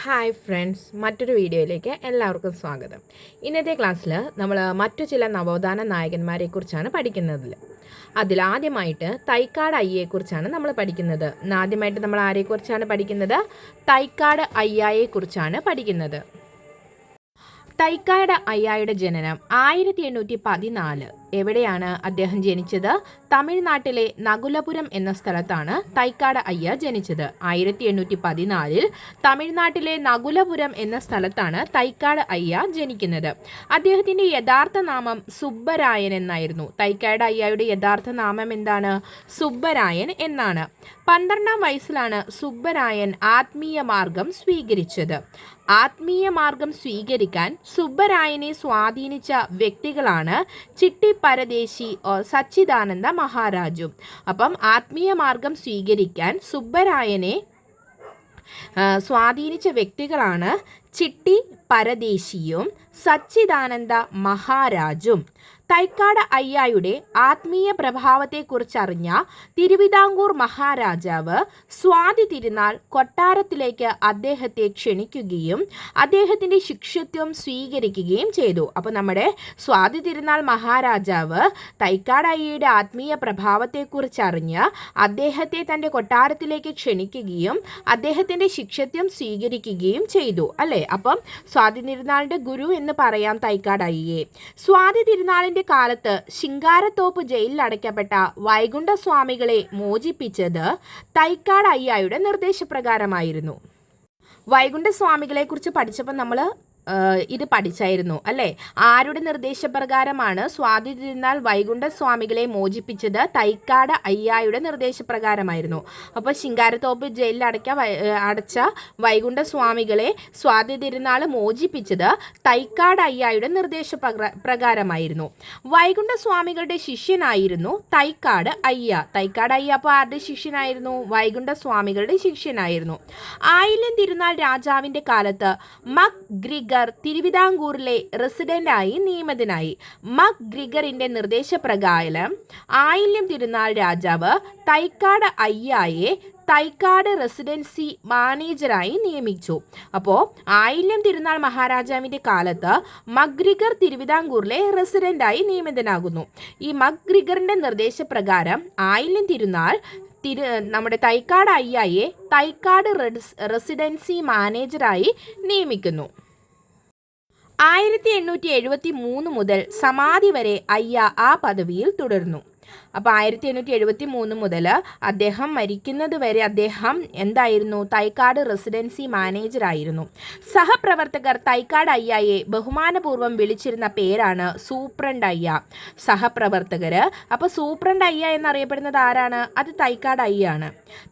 Hi friends മറ്റൊരു വീഡിയോയിലേക്ക് എല്ലാവർക്കും സ്വാഗതം. ഇന്നത്തെ ക്ലാസ്സിൽ നമ്മൾ മറ്റു ചില നവോത്ഥാന നായകന്മാരെക്കുറിച്ചാണ് പഠിക്കുന്നത്. അതിലാദ്യമായിട്ട് തൈക്കാട് അയ്യയെക്കുറിച്ചാണ് നമ്മൾ പഠിക്കുന്നത്. ആദ്യമായിട്ട് നമ്മൾ ആരെക്കുറിച്ചാണ് പഠിക്കുന്നത്? തൈക്കാട് അയ്യായെക്കുറിച്ചാണ് പഠിക്കുന്നത്. തൈക്കാട് അയ്യായുടെ ജനനം ആയിരത്തി എണ്ണൂറ്റി പതിനാല്. എവിടെയാണ് അദ്ദേഹം ജനിച്ചത്? തമിഴ്നാട്ടിലെ നകുലപുരം എന്ന സ്ഥലത്താണ് തൈക്കാട് അയ്യ ജനിച്ചത്. ആയിരത്തി എണ്ണൂറ്റി പതിനാലിൽ തമിഴ്നാട്ടിലെ നകുലപുരം എന്ന സ്ഥലത്താണ് തൈക്കാട് അയ്യ ജനിക്കുന്നത്. അദ്ദേഹത്തിന്റെ യഥാർത്ഥ നാമം സുബ്ബരായൻ എന്നായിരുന്നു. തൈക്കാട് അയ്യയുടെ യഥാർത്ഥ നാമം എന്താണ്? സുബ്ബരായൻ എന്നാണ്. പന്ത്രണ്ടാം വയസ്സിലാണ് സുബ്ബരായൻ ആത്മീയ മാർഗം സ്വീകരിച്ചത്. ആത്മീയ മാർഗം സ്വീകരിക്കാൻ സുബ്ബരായനെ സ്വാധീനിച്ച വ്യക്തികളാണ് ചിട്ടി പരദേശി ഓർ സച്ചിദാനന്ദ മഹാരാജു. അപ്പം ആത്മീയ മാർഗം സ്വീകരിക്കാൻ സുബ്ബരായനെ സ്വാധീനിച്ച വ്യക്തികളാണ് ചിട്ടി പരദേശിയും സച്ചിദാനന്ദ മഹാരാജും. തൈക്കാട് അയ്യായുടെ ആത്മീയ പ്രഭാവത്തെക്കുറിച്ചറിഞ്ഞ തിരുവിതാംകൂർ മഹാരാജാവ് സ്വാതി തിരുനാൾ കൊട്ടാരത്തിലേക്ക് അദ്ദേഹത്തെ ക്ഷണിക്കുകയും അദ്ദേഹത്തിന്റെ ശിക്ഷത്വം സ്വീകരിക്കുകയും ചെയ്തു. അപ്പോൾ നമ്മുടെ സ്വാതി തിരുനാൾ മഹാരാജാവ് തൈക്കാട് അയ്യയുടെ ആത്മീയ പ്രഭാവത്തെക്കുറിച്ചറിഞ്ഞ് അദ്ദേഹത്തെ തന്റെ കൊട്ടാരത്തിലേക്ക് ക്ഷണിക്കുകയും അദ്ദേഹത്തിന്റെ ശിക്ഷത്വം സ്വീകരിക്കുകയും ചെയ്തു അല്ലേ? അപ്പം സ്വാതി തിരുനാളിന്റെ ഗുരു എന്ന് പറയാം തൈക്കാട് അയ്യയെ. സ്വാതി തിരുനാളിന്റെ അദ്ദേഹത്തിന്റെ കാലത്ത് ശിങ്കാരത്തോപ്പ് ജയിലിൽ അടയ്ക്കപ്പെട്ട വൈകുണ്ഠസ്വാമികളെ മോചിപ്പിച്ചത് തൈക്കാട് അയ്യായുടെ നിർദ്ദേശപ്രകാരമായിരുന്നു. വൈകുണ്ഠസ്വാമികളെ കുറിച്ച് പഠിച്ചപ്പോൾ നമ്മൾ ഇത് പഠിച്ചായിരുന്നു അല്ലേ? ആരുടെ നിർദ്ദേശപ്രകാരമാണ് സ്വാതി തിരുനാൾ വൈകുണ്ഠ സ്വാമികളെ മോചിപ്പിച്ചത്? തൈക്കാട് അയ്യായുടെ നിർദ്ദേശപ്രകാരമായിരുന്നു. അപ്പോൾ ശിങ്കാരത്തോപ്പ് ജയിലിൽ അടയ്ക്ക അടച്ച വൈകുണ്ഠ സ്വാമികളെ സ്വാതി തിരുനാൾ മോചിപ്പിച്ചത് തൈക്കാട് അയ്യായുടെ നിർദ്ദേശ പ്രകാരമായിരുന്നു. വൈകുണ്ഠ സ്വാമികളുടെ ശിഷ്യനായിരുന്നു തൈക്കാട് അയ്യ. തൈക്കാട് അയ്യ അപ്പോൾ ആരുടെ ശിഷ്യനായിരുന്നു? വൈകുണ്ഠ സ്വാമികളുടെ ശിഷ്യനായിരുന്നു. ആയില്യം തിരുനാൾ രാജാവിന്റെ കാലത്ത് മക് ഗ്രിഗ ഗ്രിഗർ തിരുവിതാംകൂറിലെ റെസിഡന്റായി നിയമിതനായി. മക് ഗ്രിഗറിന്റെ നിർദ്ദേശപ്രകാരം ആയില്യം തിരുനാൾ രാജാവ് തൈക്കാട് അയ്യായെ തൈക്കാട് റെസിഡൻസി മാനേജറായി നിയമിച്ചു. അപ്പോൾ ആയില്യം തിരുനാൾ മഹാരാജാവിന്റെ കാലത്ത് മഗ്രിഗർ തിരുവിതാംകൂറിലെ റെസിഡന്റായി നിയമിതനാകുന്നു. ഈ മഗ്രിഗറിന്റെ നിർദ്ദേശപ്രകാരം ആയില്യം തിരുനാൾ തിരു നമ്മുടെ തൈക്കാട് അയ്യായെ തൈക്കാട് റെസിഡൻസി മാനേജറായി നിയമിക്കുന്നു. ആയിരത്തി എണ്ണൂറ്റി എഴുപത്തി മൂന്ന് മുതൽ സമാധി വരെ അയ്യ ആ പദവിയിൽ തുടർന്നു. അപ്പോൾ ആയിരത്തി എണ്ണൂറ്റി എഴുപത്തി മൂന്ന് മുതൽ അദ്ദേഹം മരിക്കുന്നത് വരെ അദ്ദേഹം എന്തായിരുന്നു? തൈക്കാട് റെസിഡൻസി മാനേജറായിരുന്നു സഹപ്രവർത്തകർ തൈക്കാട് അയ്യായെ ബഹുമാനപൂർവം വിളിച്ചിരുന്ന പേരാണ് സൂപ്രണ്ട് അയ്യ. സഹപ്രവർത്തകർ അപ്പോൾ സൂപ്രണ്ട് അയ്യ എന്നറിയപ്പെടുന്നത് ആരാണ്? അത് തൈക്കാട് അയ്യാണ്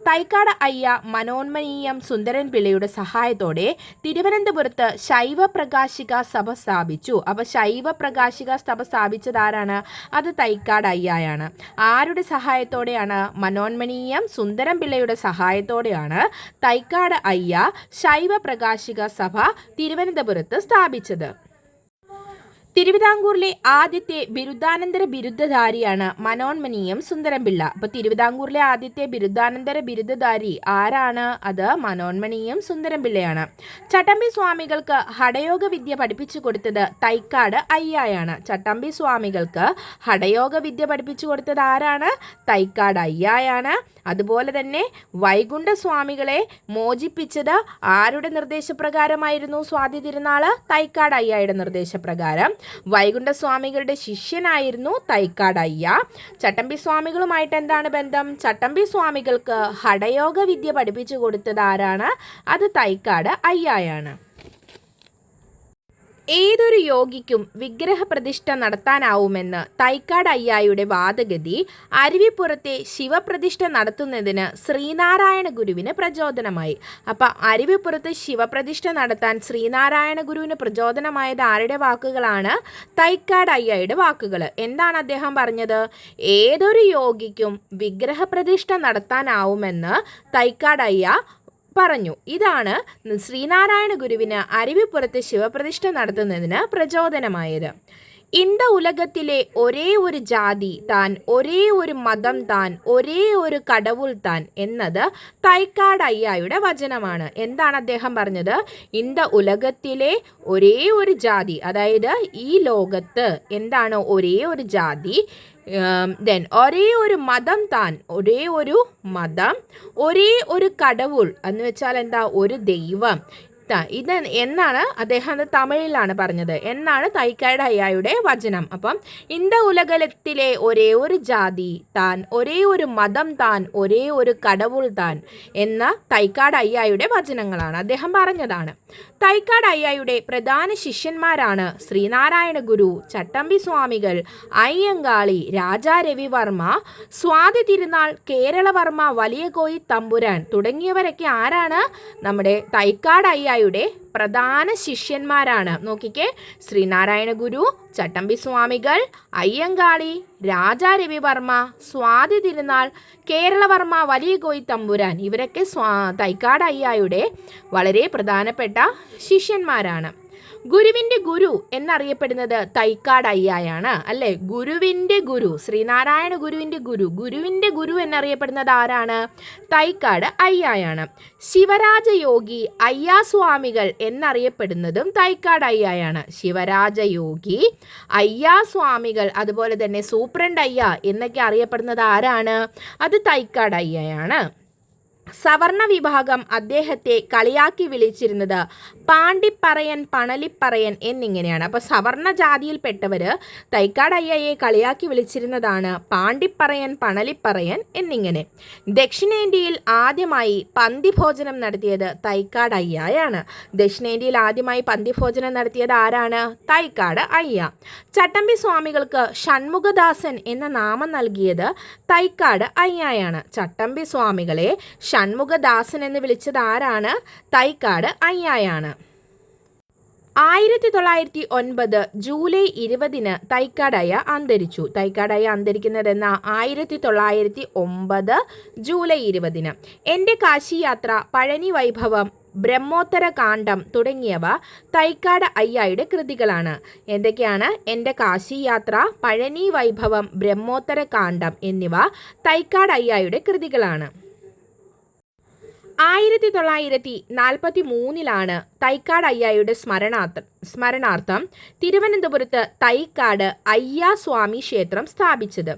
തൈക്കാട് അയ്യ മനോന്മനീയം സുന്ദരൻ പിള്ളയുടെ സഹായത്തോടെ തിരുവനന്തപുരത്ത് ശൈവ പ്രകാശിക സഭ സ്ഥാപിച്ചു. അപ്പോൾ ശൈവ പ്രകാശിക സഭ സ്ഥാപിച്ചത് ആരാണ്? അത് തൈക്കാട് അയ്യായാണ്. ആരുടെ സഹായത്തോടെയാണ്? മനോന്മനീയം സുന്ദരം പിള്ളയുടെ സഹായത്തോടെയാണ് തൈക്കാട് അയ്യ ശൈവ പ്രകാശിക സഭ തിരുവനന്തപുരത്ത് സ്ഥാപിച്ചത്. തിരുവിതാംകൂറിലെ ആദ്യത്തെ ബിരുദാനന്തര ബിരുദധാരിയാണ് മനോന്മനീയം സുന്ദരംപിള്ള അപ്പോൾ തിരുവിതാംകൂറിലെ ആദ്യത്തെ ബിരുദാനന്തര ബിരുദധാരി ആരാണ്? അത് മനോന്മനീയം സുന്ദരംപിള്ളയാണ് ചട്ടമ്പി സ്വാമികൾക്ക് ഹടയോഗ വിദ്യ പഠിപ്പിച്ചു കൊടുത്തത് തൈക്കാട് അയ്യായാണ്. ചട്ടമ്പി സ്വാമികൾക്ക് ഹടയോഗ വിദ്യ പഠിപ്പിച്ചു കൊടുത്തത് ആരാണ്? തൈക്കാട് അയ്യായാണ്. അതുപോലെ തന്നെ വൈകുണ്ഠ സ്വാമികളെ മോചിപ്പിച്ചത് ആരുടെ നിർദ്ദേശപ്രകാരമായിരുന്നു സ്വാതി തിരുനാൾ? തൈക്കാട് അയ്യായുടെ നിർദ്ദേശപ്രകാരം. വൈകുണ്ഠ സ്വാമികളുടെ ശിഷ്യനായിരുന്നു തൈക്കാട് അയ്യ ചട്ടമ്പി സ്വാമികളുമായിട്ട് എന്താണ് ബന്ധം? ചട്ടമ്പി സ്വാമികൾക്ക് ഹടയോഗ വിദ്യ പഠിപ്പിച്ചു കൊടുത്തത് ആരാണ്? അത് തൈക്കാട് അയ്യായാണ്. ഏതൊരു യോഗിക്കും വിഗ്രഹപ്രതിഷ്ഠ നടത്താനാവുമെന്ന് തൈക്കാട് അയ്യായുടെ വാദഗതി അരുവിപ്പുറത്തെ ശിവപ്രതിഷ്ഠ നടത്തുന്നതിന് ശ്രീനാരായണ ഗുരുവിന് പ്രചോദനമായി. അപ്പം അരുവിപ്പുറത്ത് ശിവപ്രതിഷ്ഠ നടത്താൻ ശ്രീനാരായണ ഗുരുവിന് പ്രചോദനമായത് ആരുടെ വാക്കുകളാണ്? തൈക്കാട് അയ്യായുടെ വാക്കുകൾ എന്താണ് അദ്ദേഹം പറഞ്ഞത്? ഏതൊരു യോഗിക്കും വിഗ്രഹപ്രതിഷ്ഠ നടത്താനാവുമെന്ന് തൈക്കാട് അയ്യ പറഞ്ഞു. ഇതാണ് ശ്രീനാരായണ ഗുരുവിന് അരുവിപ്പുറത്ത് ശിവപ്രതിഷ്ഠ നടത്തുന്നതിന് പ്രചോദനമായത്. ഇന്ത ഉലകത്തിലെ ഒരേ ഒരു ജാതി താൻ ഒരേ ഒരു മതം താൻ ഒരേ ഒരു കടവുൾ താൻ എന്നത് തൈക്കാട് അയ്യായുടെ വചനമാണ്. എന്താണ് അദ്ദേഹം പറഞ്ഞത്? ഇന്ത ഉലകത്തിലെ ഒരേ ഒരു ജാതി അതായത് ഈ ലോകത്ത് എന്താണ് ഒരേ ഒരു ജാതി? ദെൻ ഒരേ ഒരു മതം താൻ ഒരേ ഒരു മതം ഒരേ ഒരു കടവുൾ എന്ന് വെച്ചാൽ എന്താ? ഒരു ദൈവം. ഇത് എന്നാണ് അദ്ദേഹം തമിഴിലാണ് പറഞ്ഞത്. എന്നാണ് തൈക്കാട് അയ്യായുടെ വചനം. അപ്പം ഇന്ത ഉലകലത്തിലെ ഒരേ ഒരു ജാതി താൻ ഒരേ ഒരു മതം താൻ ഒരേ ഒരു കടവുൾ താൻ എന്ന തൈക്കാട് അയ്യായുടെ വചനങ്ങളാണ് അദ്ദേഹം പറഞ്ഞതാണ്. തൈക്കാട് അയ്യായുടെ പ്രധാന ശിഷ്യന്മാരാണ് ശ്രീനാരായണ ഗുരു ചട്ടമ്പി സ്വാമികൾ അയ്യങ്കാളി രാജാ രവിവർമ്മ സ്വാതി തിരുനാൾ കേരളവർമ്മ വലിയ കോയി തമ്പുരാൻ തുടങ്ങിയവരൊക്കെ ആരാണ്? നമ്മുടെ തൈക്കാട് അയ്യായുടെ പ്രധാന ശിഷ്യന്മാരാണ്. നോക്കിക്കേ ശ്രീനാരായണ ഗുരു ചട്ടമ്പി സ്വാമികൾ അയ്യങ്കാളി രാജാ രവിവർമ്മ സ്വാതി തിരുനാൾ കേരളവർമ്മ വലിയ കോയി തമ്പുരാൻ. ഇവരൊക്കെ സ്വാ തൈക്കാട് അയ്യായുടെ വളരെ പ്രധാനപ്പെട്ട ശിഷ്യന്മാരാണ്. ഗുരുവിന്റെ ഗുരു എന്നറിയപ്പെടുന്നത് തൈക്കാട് അയ്യായാണ് അല്ലെ? ഗുരുവിന്റെ ഗുരു ശ്രീനാരായണ ഗുരുവിന്റെ ഗുരു. ഗുരുവിന്റെ ഗുരു എന്നറിയപ്പെടുന്നത് ആരാണ്? തൈക്കാട് അയ്യായാണ്. ശിവരാജയോഗി അയ്യാസ്വാമികൾ എന്നറിയപ്പെടുന്നതും തൈക്കാട് അയ്യായാണ്. ശിവരാജയോഗി അയ്യാസ്വാമികൾ അതുപോലെ തന്നെ സൂപ്രണ്ട് അയ്യ എന്നൊക്കെ അറിയപ്പെടുന്നത് ആരാണ്? അത് തൈക്കാട് അയ്യയാണ്. സവർണ വിഭാഗം അദ്ദേഹത്തെ കളിയാക്കി വിളിച്ചിരുന്നത് പാണ്ടിപ്പറയൻ പണലിപ്പറയൻ എന്നിങ്ങനെയാണ്. അപ്പോൾ സവർണ ജാതിയിൽപ്പെട്ടവർ തൈക്കാട് അയ്യയെ കളിയാക്കി വിളിച്ചിരുന്നതാണ് പാണ്ടിപ്പറയൻ പണലിപ്പറയൻ എന്നിങ്ങനെ. ദക്ഷിണേന്ത്യയിൽ ആദ്യമായി പന്തിഭോജനം നടത്തിയത് തൈക്കാട് അയ്യായാണ്. ദക്ഷിണേന്ത്യയിൽ ആദ്യമായി പന്തിഭോജനം നടത്തിയത് ആരാണ്? തൈക്കാട് അയ്യ. ചട്ടമ്പി സ്വാമികൾക്ക് ഷൺമുഖദാസൻ എന്ന നാമം നൽകിയത് തൈക്കാട് അയ്യായാണ്. ചട്ടമ്പി സ്വാമികളെ ഷൺമുഖദാസൻ എന്ന് വിളിച്ചത് ആരാണ്? തൈക്കാട് അയ്യായാണ്. ആയിരത്തി തൊള്ളായിരത്തി ഒൻപത് ജൂലൈ ഇരുപതിന് തൈക്കാടയ അന്തരിച്ചു. തൈക്കാടയ അന്തരിക്കുന്നതെന്ന ആയിരത്തി തൊള്ളായിരത്തി ഒമ്പത് ജൂലൈ ഇരുപതിന്. എന്റെ കാശി യാത്ര പഴനി വൈഭവം ബ്രഹ്മോത്തര കാണ്ഡം തുടങ്ങിയവ തൈക്കാട് അയ്യായുടെ കൃതികളാണ്. എന്തൊക്കെയാണ്? എന്റെ കാശി യാത്ര പഴനി വൈഭവം ബ്രഹ്മോത്തര കാണ്ഡം എന്നിവ തൈക്കാട് അയ്യായുടെ കൃതികളാണ്. ആയിരത്തി തൊള്ളായിരത്തി നാൽപ്പത്തി മൂന്നിലാണ് തൈക്കാട് അയ്യായുടെ സ്മരണാർത്ഥം സ്മരണാർത്ഥം തിരുവനന്തപുരത്ത് തൈക്കാട് അയ്യാ സ്വാമി ക്ഷേത്രം സ്ഥാപിച്ചത്.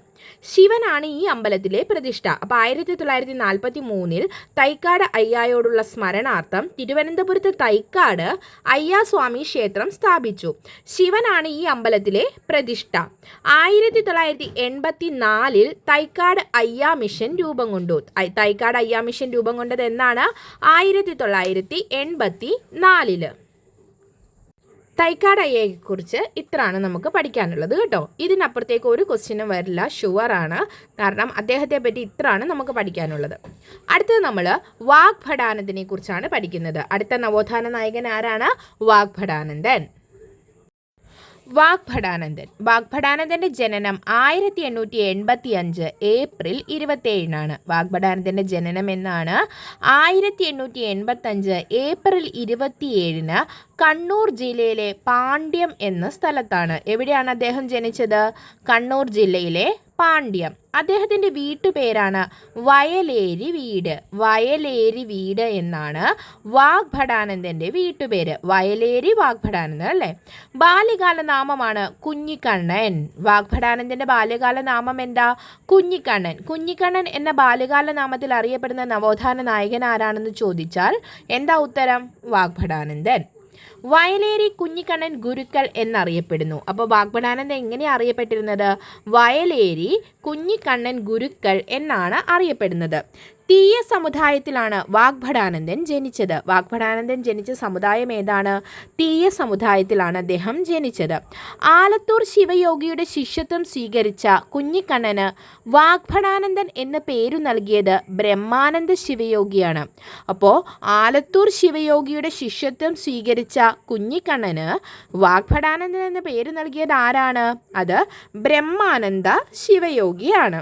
ശിവനാണ് ഈ അമ്പലത്തിലെ പ്രതിഷ്ഠ. അപ്പോൾ ആയിരത്തി തൊള്ളായിരത്തി നാൽപ്പത്തി മൂന്നിൽ തൈക്കാട് അയ്യായോടുള്ള സ്മരണാർത്ഥം തിരുവനന്തപുരത്ത് തൈക്കാട് അയ്യാ സ്വാമി ക്ഷേത്രം സ്ഥാപിച്ചു. ശിവനാണ് ഈ അമ്പലത്തിലെ പ്രതിഷ്ഠ. ആയിരത്തി തൊള്ളായിരത്തി എൺപത്തി നാലിൽ തൈക്കാട് അയ്യാ മിഷൻ രൂപം കൊണ്ടു. തൈക്കാട് അയ്യാ മിഷൻ രൂപം കൊണ്ടത് എന്നാണ്? ആയിരത്തി തൊള്ളായിരത്തി എൺപത്തി നാലിൽ തൈക്കാട് അയ്യയെക്കുറിച്ച് ഇത്രയാണ് നമുക്ക് പഠിക്കാനുള്ളത് കേട്ടോ. ഇതിനപ്പുറത്തേക്ക് ഒരു ക്വസ്റ്റ്യനും വരില്ല. ഷുവറാണ് കാരണം അദ്ദേഹത്തെ പറ്റി ഇത്രയാണ് നമുക്ക് പഠിക്കാനുള്ളത്. അടുത്തത് നമ്മൾ വാഗ്ഭടാനന്ദനെ കുറിച്ചാണ് പഠിക്കുന്നത്. അടുത്ത നവോത്ഥാന നായകൻ ആരാണ്? വാഗ്ഭടാനന്ദൻ. വാഗ്ഭടാനന്ദൻ. വാഗ്ഭടാനന്ദന്റെ ജനനം ആയിരത്തി എണ്ണൂറ്റി എൺപത്തി അഞ്ച് ഏപ്രിൽ ഇരുപത്തേഴിനാണ് വാഗ്ഭടാനന്ദന്റെ ജനനം എന്നാണ് ആയിരത്തി എണ്ണൂറ്റി എൺപത്തി അഞ്ച് ഏപ്രിൽ ഇരുപത്തിയേഴിന് കണ്ണൂർ ജില്ലയിലെ പാണ്ഡ്യം എന്ന സ്ഥലത്താണ്. എവിടെയാണ് അദ്ദേഹം ജനിച്ചത്? കണ്ണൂർ ജില്ലയിലെ പാണ്ഡ്യം. അദ്ദേഹത്തിന്റെ വീട്ടുപേരാണ് വയലേരി വീട്. വയലേരി വീട് എന്നാണ് വാഗ്ഭടാനന്ദന്റെ വീട്ടുപേര്. വയലേരി വാഗ്ഭടാനന്ദൻ അല്ലേ? ബാല്യകാല നാമമാണ് കുഞ്ഞിക്കണ്ണൻ. വാഗ്ഭടാനന്ദന്റെ ബാല്യകാല നാമം എന്താ? കുഞ്ഞിക്കണ്ണൻ. കുഞ്ഞിക്കണ്ണൻ എന്ന ബാല്യകാല നാമത്തിൽ അറിയപ്പെടുന്ന നവോത്ഥാന നായകൻ ആരാണെന്ന് ചോദിച്ചാൽ എന്താ ഉത്തരം? വാഗ്ഭടാനന്ദൻ. വയലേരി കുഞ്ഞിക്കണ്ണൻ ഗുരുക്കൾ എന്നറിയപ്പെടുന്നു. അപ്പോൾ വാഗ്ഭടാനന്ദൻ എങ്ങനെ അറിയപ്പെട്ടിരുന്നത്? വയലേരി കുഞ്ഞിക്കണ്ണൻ ഗുരുക്കൾ എന്നാണ് അറിയപ്പെടുന്നത്. തീയ സമുദായത്തിലാണ് വാഗ്ഭടാനന്ദൻ ജനിച്ചത്. വാഗ്ഭടാനന്ദൻ ജനിച്ച സമുദായം ഏതാണ്? തീയ സമുദായത്തിലാണ് അദ്ദേഹം ജനിച്ചത്. ആലത്തൂർ ശിവയോഗിയുടെ ശിഷ്യത്വം സ്വീകരിച്ച കുഞ്ഞിക്കണ്ണന് വാഗ്ഭടാനന്ദൻ എന്ന പേരു നൽകിയത് ബ്രഹ്മാനന്ദ ശിവയോഗിയാണ്. അപ്പോൾ ആലത്തൂർ ശിവയോഗിയുടെ ശിഷ്യത്വം സ്വീകരിച്ച കുഞ്ഞിക്കണ്ണന് വാഗ്ഭടാനന്ദൻ എന്ന പേര് നൽകിയത് ആരാണ്? അത് ബ്രഹ്മാനന്ദ ശിവയോഗിയാണ്.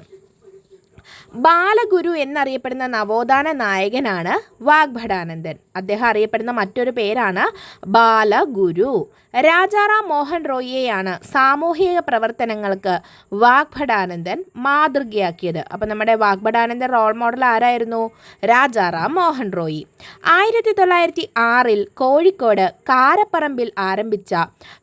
ബാലഗുരു എന്നറിയപ്പെടുന്ന നവോത്ഥാന നായകനാണ് വാഗ്ഭടാനന്ദൻ. അദ്ദേഹം അറിയപ്പെടുന്ന മറ്റൊരു പേരാണ് ബാലഗുരു. രാജാറാം മോഹൻ റോയിയെയാണ് സാമൂഹിക പ്രവർത്തനങ്ങൾക്ക് വാഗ്ഭടാനന്ദൻ മാതൃകയാക്കിയത്. അപ്പം നമ്മുടെ വാഗ്ഭടാനന്ദൻ റോൾ മോഡൽ ആരായിരുന്നു? രാജാറാം മോഹൻ റോയി. ആയിരത്തി തൊള്ളായിരത്തി ആറിൽ കോഴിക്കോട് കാരപ്പറമ്പിൽ ആരംഭിച്ച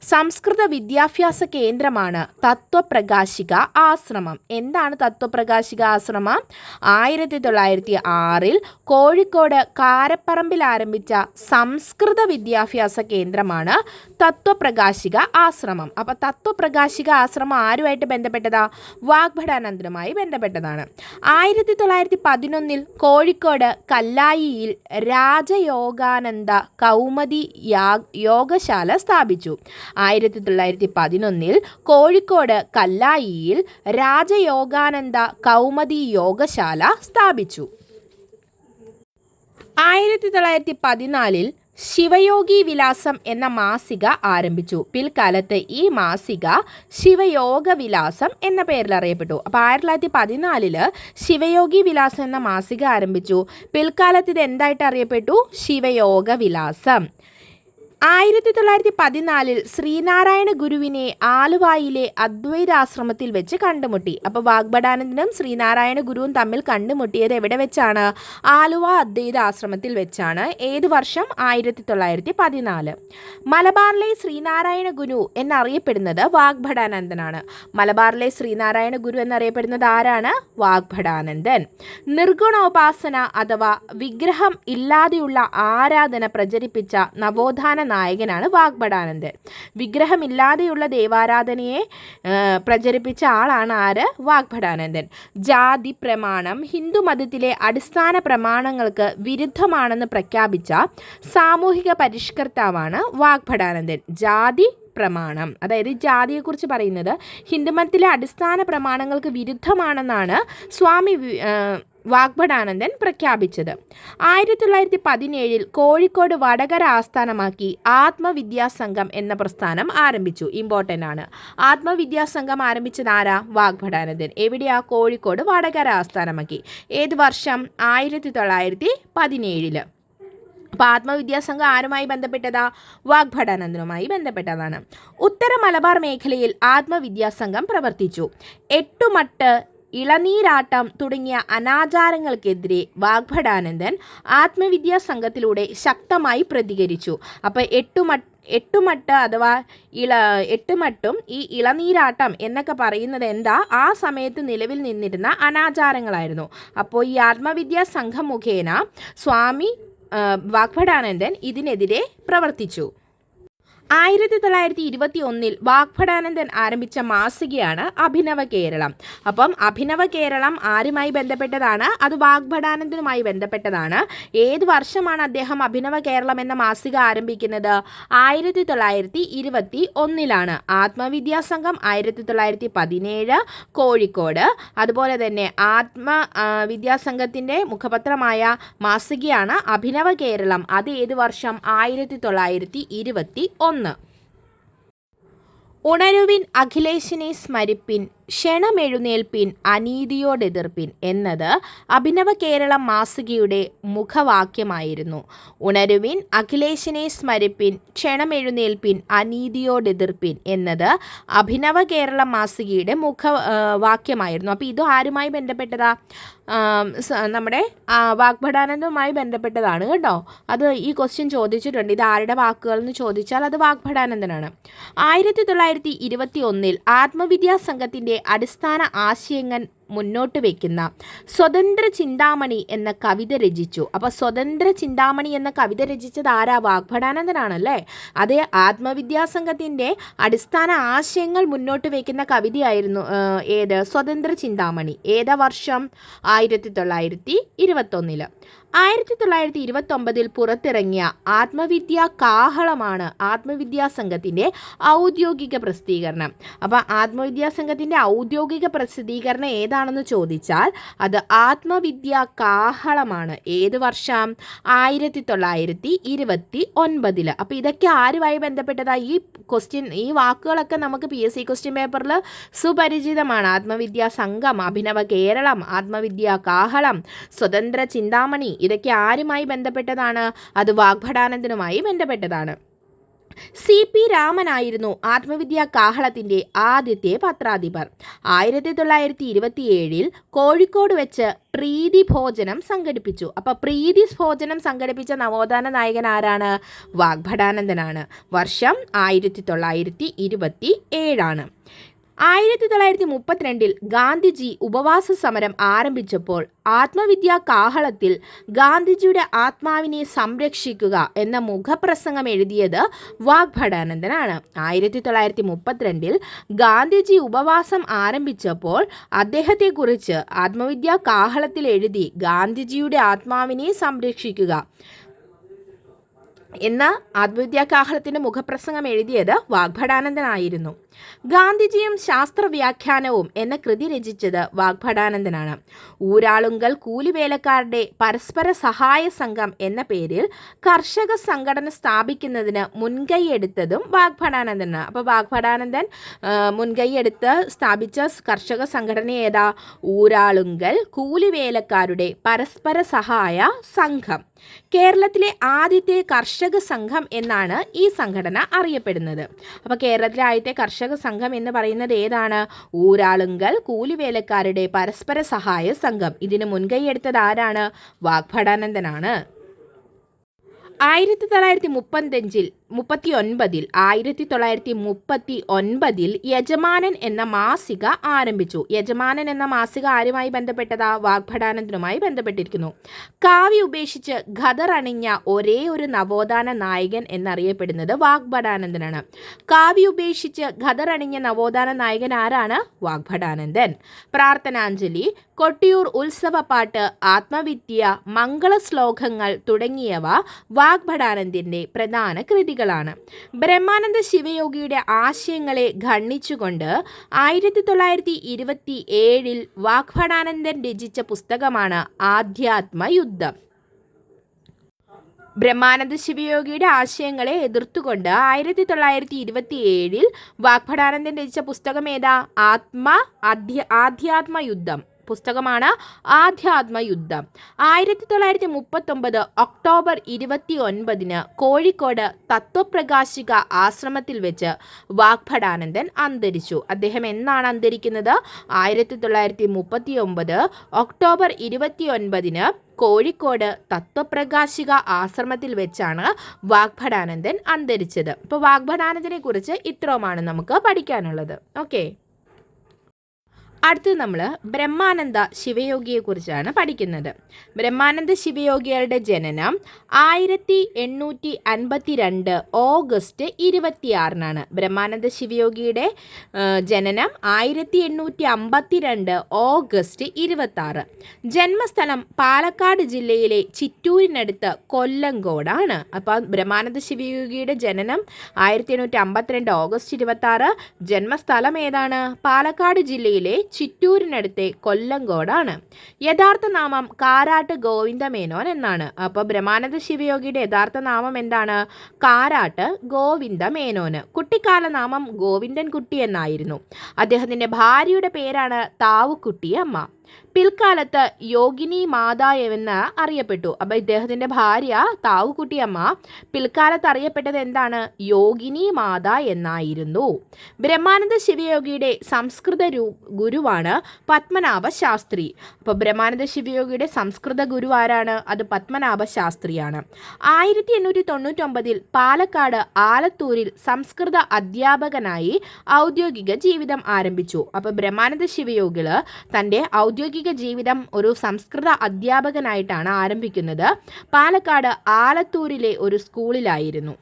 സംസ്കൃത വിദ്യാഭ്യാസ കേന്ദ്രമാണ് തത്വപ്രകാശിക ആശ്രമം. എന്താണ് തത്വപ്രകാശിക ആശ്രമം? ആയിരത്തി തൊള്ളായിരത്തി ആറിൽ കോഴിക്കോട് കാരപ്പറമ്പിൽ ആരംഭിച്ച സംസ്കൃത വിദ്യാഭ്യാസ കേന്ദ്രമാണ് തത്വപ്രകാശിക ആശ്രമം. അപ്പോൾ തത്വപ്രകാശിക ആശ്രമം ആരുമായിട്ട് ബന്ധപ്പെട്ടതാ? വാഗ്ഭടാനന്ദനുമായി ബന്ധപ്പെട്ടതാണ്. ആയിരത്തി തൊള്ളായിരത്തി പതിനൊന്നിൽ കോഴിക്കോട് കല്ലായിയിൽ രാജയോഗാനന്ദ കൗമദി യാ- യോഗശാല സ്ഥാപിച്ചു. ആയിരത്തി തൊള്ളായിരത്തി പതിനൊന്നിൽ കോഴിക്കോട് കല്ലായിയിൽ രാജയോഗാനന്ദ കൗമുദി യോഗശാല സ്ഥാപിച്ചു. ആയിരത്തി തൊള്ളായിരത്തി പതിനാലിൽ ശിവയോഗി വിലാസം എന്ന മാസിക ആരംഭിച്ചു. പിൽക്കാലത്ത് ഈ മാസിക ശിവയോഗ വിലാസം എന്ന പേരിൽ അറിയപ്പെട്ടു. അപ്പോൾ ആയിരത്തി തൊള്ളായിരത്തി പതിനാലിൽ ശിവയോഗി വിലാസം എന്ന മാസിക ആരംഭിച്ചു. പിൽക്കാലത്ത് ഇത് എന്തായിട്ട് അറിയപ്പെട്ടു? ശിവയോഗ വിലാസം. ആയിരത്തി തൊള്ളായിരത്തി പതിനാലിൽ ശ്രീനാരായണ ഗുരുവിനെ ആലുവായിലെ അദ്വൈതാശ്രമത്തിൽ വെച്ച് കണ്ടുമുട്ടി. അപ്പോൾ വാഗ്ഭടാനന്ദനും ശ്രീനാരായണ ഗുരുവും തമ്മിൽ കണ്ടുമുട്ടിയത് എവിടെ വെച്ചാണ്? ആലുവ അദ്വൈത ആശ്രമത്തിൽ വെച്ചാണ്. ഏത് വർഷം? ആയിരത്തി തൊള്ളായിരത്തി പതിനാല് മലബാറിലെ ശ്രീനാരായണ ഗുരു എന്നറിയപ്പെടുന്നത് വാഗ്ഭടാനന്ദനാണ്. മലബാറിലെ ശ്രീനാരായണ ഗുരു എന്നറിയപ്പെടുന്നത് ആരാണ്? വാഗ്ഭടാനന്ദൻ. നിർഗുണോപാസന അഥവാ വിഗ്രഹം ഇല്ലാതെയുള്ള ആരാധന പ്രചരിപ്പിച്ച നവോത്ഥാന നായകനാണ് വാഗ്ഭടാനന്ദൻ. വിഗ്രഹമില്ലാതെയുള്ള ദേവാരാധനയെ പ്രചരിപ്പിച്ച ആളാണ് ആര്? വാഗ്ഭടാനന്ദൻ. ജാതി പ്രമാണം ഹിന്ദു മതത്തിലെ അടിസ്ഥാന പ്രമാണങ്ങൾക്ക് വിരുദ്ധമാണെന്ന് പ്രഖ്യാപിച്ച സാമൂഹിക പരിഷ്കർത്താവാണ് വാഗ്ഭടാനന്ദൻ. ജാതി പ്രമാണം. അതായത് ജാതിയെക്കുറിച്ച് പറയുന്നത് ഹിന്ദുമതത്തിലെ അടിസ്ഥാന പ്രമാണങ്ങൾക്ക് വിരുദ്ധമാണെന്നാണ് സ്വാമി വാഗ്ഭടാനന്ദൻ പ്രഖ്യാപിച്ചത്. ആയിരത്തി തൊള്ളായിരത്തി പതിനേഴിൽ കോഴിക്കോട് വടകര ആസ്ഥാനമാക്കി ആത്മവിദ്യാസംഘം എന്ന പ്രസ്ഥാനം ആരംഭിച്ചു. ഇമ്പോർട്ടന്റ് ആണ്. ആത്മവിദ്യാസംഘം ആരംഭിച്ചത് ആരാ? വാഗ്ഭടാനന്ദൻ. എവിടെയാ? കോഴിക്കോട് വടകര ആസ്ഥാനമാക്കി. ഏത് വർഷം? ആയിരത്തി തൊള്ളായിരത്തി പതിനേഴിൽ അപ്പോൾ ആത്മവിദ്യാസംഘം ആരുമായി ബന്ധപ്പെട്ടതാ? വാഗ്ഭടാനന്ദനുമായി ബന്ധപ്പെട്ടതാണ്. ഉത്തര മലബാർ മേഖലയിൽ ആത്മവിദ്യാസംഘം പ്രവർത്തിച്ചു. എട്ടുമട്ട് ഇളനീരാട്ടം തുടങ്ങിയ അനാചാരങ്ങൾക്കെതിരെ വാഗ്ഭടാനന്ദൻ ആത്മവിദ്യാ സംഘത്തിലൂടെ ശക്തമായി പ്രതികരിച്ചു. അപ്പോൾ എട്ടുമട്ട് എട്ടുമട്ട് അഥവാ ഇള എട്ടുമട്ടും ഈ ഇളനീരാട്ടം എന്നൊക്കെ പറയുന്നത് എന്താ? ആ സമയത്ത് നിലവിൽ നിന്നിരുന്ന അനാചാരങ്ങളായിരുന്നു. അപ്പോൾ ഈ ആത്മവിദ്യാ സംഘം മുഖേന സ്വാമി വാഗ്ഭടാനന്ദൻ ഇതിനെതിരെ പ്രവർത്തിച്ചു. ആയിരത്തി തൊള്ളായിരത്തി ഇരുപത്തി ഒന്നിൽ വാഗ്ഭടാനന്ദൻ ആരംഭിച്ച മാസികയാണ് അഭിനവ കേരളം. അപ്പം അഭിനവ കേരളം ആരുമായി ബന്ധപ്പെട്ടതാണ്? അത് വാഗ്ഭടാനന്ദനുമായി ബന്ധപ്പെട്ടതാണ്. ഏത് വർഷമാണ് അദ്ദേഹം അഭിനവ കേരളം എന്ന മാസിക ആരംഭിക്കുന്നത്? ആയിരത്തി തൊള്ളായിരത്തി ഇരുപത്തി ഒന്നിലാണ് ആത്മവിദ്യാസംഘം ആയിരത്തി തൊള്ളായിരത്തി പതിനേഴ് കോഴിക്കോട്. അതുപോലെ തന്നെ ആത്മ വിദ്യാസംഘത്തിന്റെ മുഖപത്രമായ മാസികയാണ് അഭിനവ കേരളം. അത് ഏത് വർഷം? ആയിരത്തി തൊള്ളായിരത്തി ഇരുപത്തി ഒന്ന് ഉണരുവിൻ അഖിലേഷിനെ സ്മരിപ്പിൻ. ക്ഷണമെഴുന്നേൽപ്പിൻ അനീതിയോടെതിർപ്പിൻ എന്നത് അഭിനവ കേരളം മാസികയുടെ മുഖവാക്യമായിരുന്നു. ഉണരുവിൻ അഖിലേഷിനെ സ്മരിപ്പിൻ ക്ഷണമെഴുന്നേൽപ്പിൻ അനീതിയോടെതിർപ്പിൻ എന്നത് അഭിനവ കേരളം മാസികയുടെ മുഖ വാക്യമായിരുന്നു. അപ്പോൾ ഇത് ആരുമായി ബന്ധപ്പെട്ടതാ? നമ്മുടെ വാഗ്ഭടാനന്ദവുമായി ബന്ധപ്പെട്ടതാണ് കേട്ടോ. അത് ഈ ക്വസ്റ്റ്യൻ ചോദിച്ചിട്ടുണ്ട്. ഇത് ആരുടെ വാക്കുകൾ എന്ന് ചോദിച്ചാൽ അത് വാഗ്ഭടാനന്ദനാണ്. ആയിരത്തി തൊള്ളായിരത്തി ഇരുപത്തി ഒന്നിൽ ആത്മവിദ്യാ സംഘത്തിന്റെ അടിസ്ഥാന ആശയങ്ങൾ മുന്നോട്ട് വയ്ക്കുന്ന സ്വതന്ത്ര ചിന്താമണി എന്ന കവിത രചിച്ചു. അപ്പോൾ സ്വതന്ത്ര ചിന്താമണി എന്ന കവിത രചിച്ചത് ആരാ? വാഗ്ഭടാനന്ദനാണല്ലേ അതേ ആത്മവിദ്യാസംഘത്തിന്റെ അടിസ്ഥാന ആശയങ്ങൾ മുന്നോട്ട് വയ്ക്കുന്ന കവിതയായിരുന്നു ഏത്? സ്വതന്ത്ര ചിന്താമണി. ഏതാ വർഷം? ആയിരത്തി തൊള്ളായിരത്തി ഇരുപത്തൊന്നിൽ. ആയിരത്തി തൊള്ളായിരത്തി ഇരുപത്തി ഒമ്പതിൽ പുറത്തിറങ്ങിയ ആത്മവിദ്യാ കാഹളമാണ് ആത്മവിദ്യാ സംഘത്തിന്റെ ഔദ്യോഗിക പ്രസിദ്ധീകരണം. അപ്പോൾ ആത്മവിദ്യാ സംഘത്തിന്റെ ഔദ്യോഗിക പ്രസിദ്ധീകരണം ഏതാണെന്ന് ചോദിച്ചാൽ അത് ആത്മവിദ്യാ കാഹളമാണ്. ഏത് വർഷം? ആയിരത്തി തൊള്ളായിരത്തി ഇരുപത്തി ഒൻപതിൽ അപ്പോൾ ഇതൊക്കെ ആരുമായി ബന്ധപ്പെട്ടതാ? ഈ ക്വസ്റ്റ്യൻ ഈ വാക്കുകളൊക്കെ നമുക്ക് പി എസ് സി ക്വസ്റ്റ്യൻ പേപ്പറിൽ സുപരിചിതമാണ്. ആത്മവിദ്യാ സംഘം അഭിനവ കേരളം ആത്മവിദ്യാ കാഹളം സ്വതന്ത്ര ചിന്താമണി ഇതൊക്കെ ആരുമായി ബന്ധപ്പെട്ടതാണ്? അത് വാഗ്ഭടാനന്ദനുമായി ബന്ധപ്പെട്ടതാണ്. സി പി രാമനായിരുന്നു ആത്മവിദ്യ കാഹളത്തിന്റെ ആദ്യത്തെ പത്രാധിപർ. ആയിരത്തി തൊള്ളായിരത്തി ഇരുപത്തിയേഴിൽ കോഴിക്കോട് വെച്ച് പ്രീതി ഭോജനം സംഘടിപ്പിച്ചു. അപ്പോൾ പ്രീതി ഭോജനം സംഘടിപ്പിച്ച നവോത്ഥാന നായകൻ ആരാണ്? വാഗ്ഭടാനന്ദനാണ്. വർഷം ആയിരത്തി തൊള്ളായിരത്തി ഇരുപത്തി ഏഴാണ് ആയിരത്തി തൊള്ളായിരത്തി മുപ്പത്തിരണ്ടിൽ ഗാന്ധിജി ഉപവാസ സമരം ആരംഭിച്ചപ്പോൾ ആത്മവിദ്യാ കാഹളത്തിൽ ഗാന്ധിജിയുടെ ആത്മാവിനെ സംരക്ഷിക്കുക എന്ന മുഖപ്രസംഗം എഴുതിയത് വാഗ്ഭടാനന്ദനാണ്. ആയിരത്തി തൊള്ളായിരത്തി മുപ്പത്തിരണ്ടിൽ ഗാന്ധിജി ഉപവാസം ആരംഭിച്ചപ്പോൾ അദ്ദേഹത്തെക്കുറിച്ച് ആത്മവിദ്യാ കാഹളത്തിൽ എഴുതി ഗാന്ധിജിയുടെ ആത്മാവിനെ സംരക്ഷിക്കുക. എന്ന ആത്മവിദ്യാകാഹളത്തിന്റെ മുഖപ്രസംഗം എഴുതിയത് വാഗ്ഭടാനന്ദനായിരുന്നു. ഗാന്ധിജിയും ശാസ്ത്രവ്യാഖ്യാനവും എന്ന കൃതി രചിച്ചത് വാഗ്ഭടാനന്ദനാണ്. ഊരാളുങ്കൽ കൂലിവേലക്കാരുടെ പരസ്പര സഹായ സംഘം എന്ന പേരിൽ കർഷക സംഘടന സ്ഥാപിക്കുന്നതിന് മുൻകൈയെടുത്തതും വാഗ്ഭടാനന്ദനാണ്. അപ്പോൾ വാഗ്ഭടാനന്ദൻ മുൻകൈയെടുത്ത് സ്ഥാപിച്ച കർഷക സംഘടന ഏതാ? ഊരാളുങ്കൽ കൂലിവേലക്കാരുടെ പരസ്പര സഹായ സംഘം. കേരളത്തിലെ ആദ്യത്തെ കർഷക സംഘം എന്നാണ് ഈ സംഘടന അറിയപ്പെടുന്നത്. അപ്പോൾ കേരളത്തിലെ ആദ്യത്തെ കർഷക സംഘം എന്ന് പറയുന്നത് ഏതാണ്? ഊരാളുങ്കൽ കൂലിവേലക്കാരുടെ പരസ്പര സഹായ സംഘം. ഇതിന് മുൻകൈയെടുത്തത് ആരാണ്? വാഗ്ഭടാനന്ദനാണ്. ആയിരത്തി തൊള്ളായിരത്തി മുപ്പത്തഞ്ചിൽ മുപ്പത്തി ഒൻപതിൽ ആയിരത്തി തൊള്ളായിരത്തി മുപ്പത്തി ഒൻപതിൽ യജമാനൻ എന്ന മാസിക ആരംഭിച്ചു. യജമാനൻ എന്ന മാസിക ആരുമായി ബന്ധപ്പെട്ടതാ? വാഗ്ഭടാനന്ദനുമായി ബന്ധപ്പെട്ടിരിക്കുന്നു. കാവ്യ ഉപേക്ഷിച്ച് ഖദർ അണിഞ്ഞ ഒരേ ഒരു നവോത്ഥാന നായകൻ എന്നറിയപ്പെടുന്നത് വാഗ്ഭടാനന്ദനാണ്. കാവ്യ ഉപേക്ഷിച്ച് ഖദർ അണിഞ്ഞ നവോത്ഥാന നായകൻ ആരാണ്? വാഗ്ഭടാനന്ദൻ. പ്രാർത്ഥനാഞ്ജലി കൊട്ടിയൂർ ഉത്സവപ്പാട്ട് ആത്മവിദ്യ മംഗള ശ്ലോകങ്ങൾ തുടങ്ങിയവ വാഗ്ഭടാനന്ദന്റെ പ്രധാന കൃതികളാണ് ബ്രഹ്മാനന്ദ ശിവയോഗിയുടെ ആശയങ്ങളെ ഖണ്ഡിച്ചുകൊണ്ട് ആയിരത്തി തൊള്ളായിരത്തി ഇരുപത്തി ഏഴിൽ വാഗ്ഭടാനന്ദൻ രചിച്ച പുസ്തകമാണ് ആധ്യാത്മയുദ്ധം. ബ്രഹ്മാനന്ദ ശിവയോഗിയുടെ ആശയങ്ങളെ എതിർത്തുകൊണ്ട് ആയിരത്തി തൊള്ളായിരത്തി ഇരുപത്തി ഏഴിൽ വാഗ്ഭടാനന്ദൻ രചിച്ച പുസ്തകം ഏതാ? ആത്മ ആധ്യ ആധ്യാത്മയുദ്ധം. പുസ്തകമാണ് ആധ്യാത്മയുദ്ധം. ആയിരത്തി തൊള്ളായിരത്തി മുപ്പത്തൊമ്പത് ഒക്ടോബർ ഇരുപത്തി ഒൻപതിന് കോഴിക്കോട് തത്വപ്രകാശിക ആശ്രമത്തിൽ വെച്ച് വാഗ്ഭടാനന്ദൻ അന്തരിച്ചു. അദ്ദേഹം എന്നാണ് അന്തരിക്കുന്നത്? ആയിരത്തി തൊള്ളായിരത്തി മുപ്പത്തി ഒമ്പത് ഒക്ടോബർ ഇരുപത്തി ഒൻപതിന് കോഴിക്കോട് തത്വപ്രകാശിക ആശ്രമത്തിൽ വെച്ചാണ് വാഗ്ഭടാനന്ദൻ അന്തരിച്ചത്. ഇപ്പോൾ വാഗ്ഭടാനന്ദനെ കുറിച്ച് ഇത്രയുമാണ് നമുക്ക് പഠിക്കാനുള്ളത്. ഓക്കെ? അടുത്തത് നമ്മൾ ബ്രഹ്മാനന്ദ ശിവയോഗിയെക്കുറിച്ചാണ് പഠിക്കുന്നത്. ബ്രഹ്മാനന്ദ ശിവയോഗികളുടെ ജനനം ആയിരത്തി എണ്ണൂറ്റി അൻപത്തി രണ്ട് ഓഗസ്റ്റ് ഇരുപത്തിയാറിനാണ്. ബ്രഹ്മാനന്ദ ശിവയോഗിയുടെ ജനനം ആയിരത്തി എണ്ണൂറ്റി അമ്പത്തി രണ്ട് ഓഗസ്റ്റ് ഇരുപത്താറ് ജന്മസ്ഥലം പാലക്കാട് ജില്ലയിലെ ചിറ്റൂരിനടുത്ത് കൊല്ലങ്കോടാണ്. അപ്പോൾ ബ്രഹ്മാനന്ദ ശിവയോഗിയുടെ ജനനം ആയിരത്തി എണ്ണൂറ്റി അമ്പത്തിരണ്ട് ഓഗസ്റ്റ് ഇരുപത്താറ് ജന്മസ്ഥലം ഏതാണ്? പാലക്കാട് ജില്ലയിലെ ചിറ്റൂരിനടുത്തെ കൊല്ലങ്കോടാണ്. യഥാർത്ഥ നാമം കാരാട്ട് ഗോവിന്ദമേനോൻ എന്നാണ്. അപ്പോൾ ബ്രഹ്മാനന്ദ ശിവയോഗിയുടെ യഥാർത്ഥ നാമം എന്താണ്? കാരാട്ട് ഗോവിന്ദ മേനോന് കുട്ടിക്കാല നാമം ഗോവിന്ദൻകുട്ടി എന്നായിരുന്നു. അദ്ദേഹത്തിന്റെ ഭാര്യയുടെ പേരാണ് താവുക്കുട്ടി അമ്മ പിൽക്കാലത്ത് യോഗിനി മാതാ എന്ന് അറിയപ്പെട്ടു. അപ്പോൾ ഇദ്ദേഹത്തിന്റെ ഭാര്യ താവുകുട്ടിയമ്മ പിൽക്കാലത്ത് അറിയപ്പെട്ടത് എന്താണ്? യോഗിനി മാത എന്നായിരുന്നു. ബ്രഹ്മാനന്ദ ശിവയോഗിയുടെ സംസ്കൃത ഗുരുവാണ് പത്മനാഭ ശാസ്ത്രി അപ്പോൾ ബ്രഹ്മാനന്ദ ശിവയോഗിയുടെ സംസ്കൃത ഗുരു ആരാണ്? അത് പത്മനാഭ ശാസ്ത്രിയാണ് ആയിരത്തി എണ്ണൂറ്റി തൊണ്ണൂറ്റൊമ്പതിൽ പാലക്കാട് ആലത്തൂരിൽ സംസ്കൃത അധ്യാപകനായി ഔദ്യോഗിക ജീവിതം ആരംഭിച്ചു. അപ്പോൾ ബ്രഹ്മാനന്ദ ശിവയോഗികൾ തന്റെ ഔദ്യോഗിക ഔദ്യോഗിക ജീവിതം ഒരു സംസ്കൃത അധ്യാപകനായിട്ടാണ് ആരംഭിക്കുന്നത്. പാലക്കാട് ആലത്തൂരിലെ ഒരു സ്കൂളിലായിരുന്നു.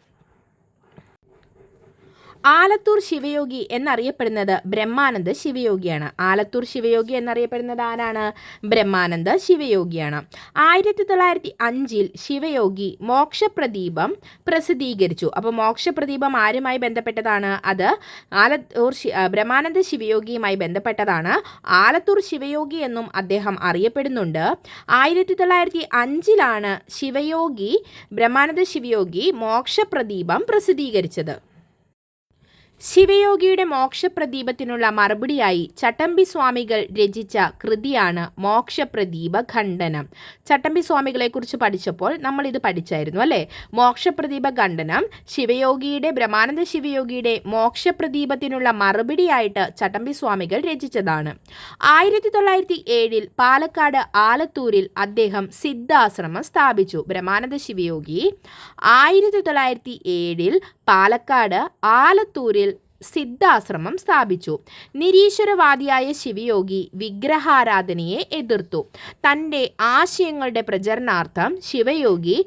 ആലത്തൂർ ശിവയോഗി എന്നറിയപ്പെടുന്നത് ബ്രഹ്മാനന്ദ ശിവയോഗിയാണ്. ആലത്തൂർ ശിവയോഗി എന്നറിയപ്പെടുന്നത് ആരാണ്? ബ്രഹ്മാനന്ദ ശിവയോഗിയാണ്. ആയിരത്തി തൊള്ളായിരത്തി അഞ്ചിൽ ശിവയോഗി മോക്ഷപ്രദീപം പ്രസിദ്ധീകരിച്ചു. അപ്പോൾ മോക്ഷപ്രദീപം ആരുമായി ബന്ധപ്പെട്ടതാണ്? അത് ആലത്തൂർ ബ്രഹ്മാനന്ദ ശിവയോഗിയുമായി ബന്ധപ്പെട്ടതാണ്. ആലത്തൂർ ശിവയോഗി എന്നും അദ്ദേഹം അറിയപ്പെടുന്നുണ്ട്. ആയിരത്തി തൊള്ളായിരത്തി അഞ്ചിലാണ് ശിവയോഗി ബ്രഹ്മാനന്ദ ശിവയോഗി മോക്ഷപ്രദീപം പ്രസിദ്ധീകരിച്ചത്. ശിവയോഗിയുടെ മോക്ഷപ്രദീപത്തിനുള്ള മറുപടിയായി ചട്ടമ്പി സ്വാമികൾ രചിച്ച കൃതിയാണ് മോക്ഷപ്രദീപ ഖണ്ഡനം ചട്ടമ്പി സ്വാമികളെക്കുറിച്ച് പഠിച്ചപ്പോൾ നമ്മൾ ഇത് പഠിച്ചായിരുന്നു അല്ലേ? മോക്ഷപ്രദീപ ഖണ്ഡനം ശിവയോഗിയുടെ ബ്രഹ്മാനന്ദ ശിവയോഗിയുടെ മോക്ഷപ്രദീപത്തിനുള്ള മറുപടിയായിട്ട് ചട്ടമ്പി സ്വാമികൾ രചിച്ചതാണ്. ആയിരത്തി തൊള്ളായിരത്തി ഏഴിൽ പാലക്കാട് ആലത്തൂരിൽ അദ്ദേഹം സിദ്ധാശ്രമം സ്ഥാപിച്ചു. ബ്രഹ്മാനന്ദ ശിവയോഗി ആയിരത്തി തൊള്ളായിരത്തി ഏഴിൽ പാലക്കാട് ആലത്തൂരിൽ സിദ്ധാശ്രമം സ്ഥാപിച്ചു. നിരീശ്വരവാദിയായ ശിവയോഗി വിഗ്രഹാരാധനയെ എതിർത്തു. തന്റെ ആശയങ്ങളുടെ പ്രചരണാർത്ഥം ശിവയോഗി